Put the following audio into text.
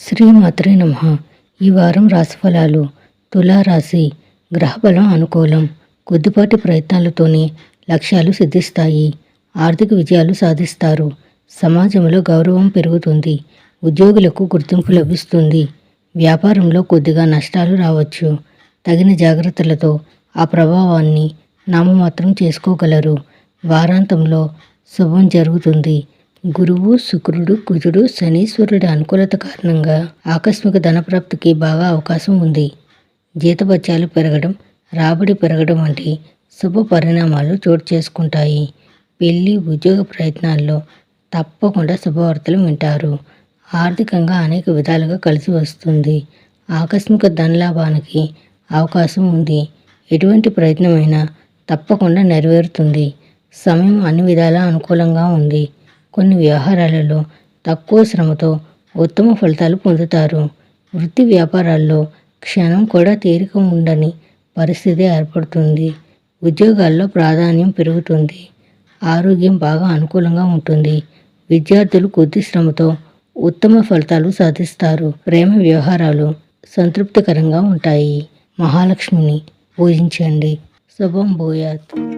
శ్రీమాత్రే నమ. ఈ వారం రాశిఫలాలు తులారాశి గ్రహబలం అనుకూలం. కొద్దిపాటి ప్రయత్నాలతోనే లక్ష్యాలు సిద్ధిస్తాయి. ఆర్థిక విజయాలు సాధిస్తారు. సమాజంలో గౌరవం పెరుగుతుంది. ఉద్యోగులకు గుర్తింపు లభిస్తుంది. వ్యాపారంలో కొద్దిగా నష్టాలు రావచ్చు. తగిన జాగ్రత్తలతో ఆ ప్రభావాన్ని నామమాత్రం చేసుకోగలరు. వారాంతంలో శుభం జరుగుతుంది. గురువు శుక్రుడు కుజుడు శనీశ్వరుడి అనుకూలత కారణంగా ఆకస్మిక ధనప్రాప్తికి బాగా అవకాశం ఉంది. జీతభత్యాలు పెరగడం రాబడి పెరగడం వంటి శుభ పరిణామాలు చోటు చేసుకుంటాయి. పెళ్ళి ఉద్యోగ ప్రయత్నాల్లో తప్పకుండా శుభవార్తలు వింటారు. ఆర్థికంగా అనేక విధాలుగా కలిసి వస్తుంది. ఆకస్మిక ధనలాభానికి అవకాశం ఉంది. ఎటువంటి ప్రయత్నమైనా తప్పకుండా నెరవేరుతుంది. సమయం అన్ని విధాలా అనుకూలంగా ఉంది. కొన్ని వ్యవహారాలలో తక్కువ శ్రమతో ఉత్తమ ఫలితాలు పొందుతారు. వృత్తి వ్యాపారాల్లో క్షణం కూడా తీరిక ఉండని పరిస్థితి ఏర్పడుతుంది. ఉద్యోగాల్లో ప్రాధాన్యం పెరుగుతుంది. ఆరోగ్యం బాగా అనుకూలంగా ఉంటుంది. విద్యార్థులు కొద్ది శ్రమతో ఉత్తమ ఫలితాలు సాధిస్తారు. ప్రేమ వ్యవహారాలు సంతృప్తికరంగా ఉంటాయి. మహాలక్ష్మిని పూజించండి. శుభం భూయాత్.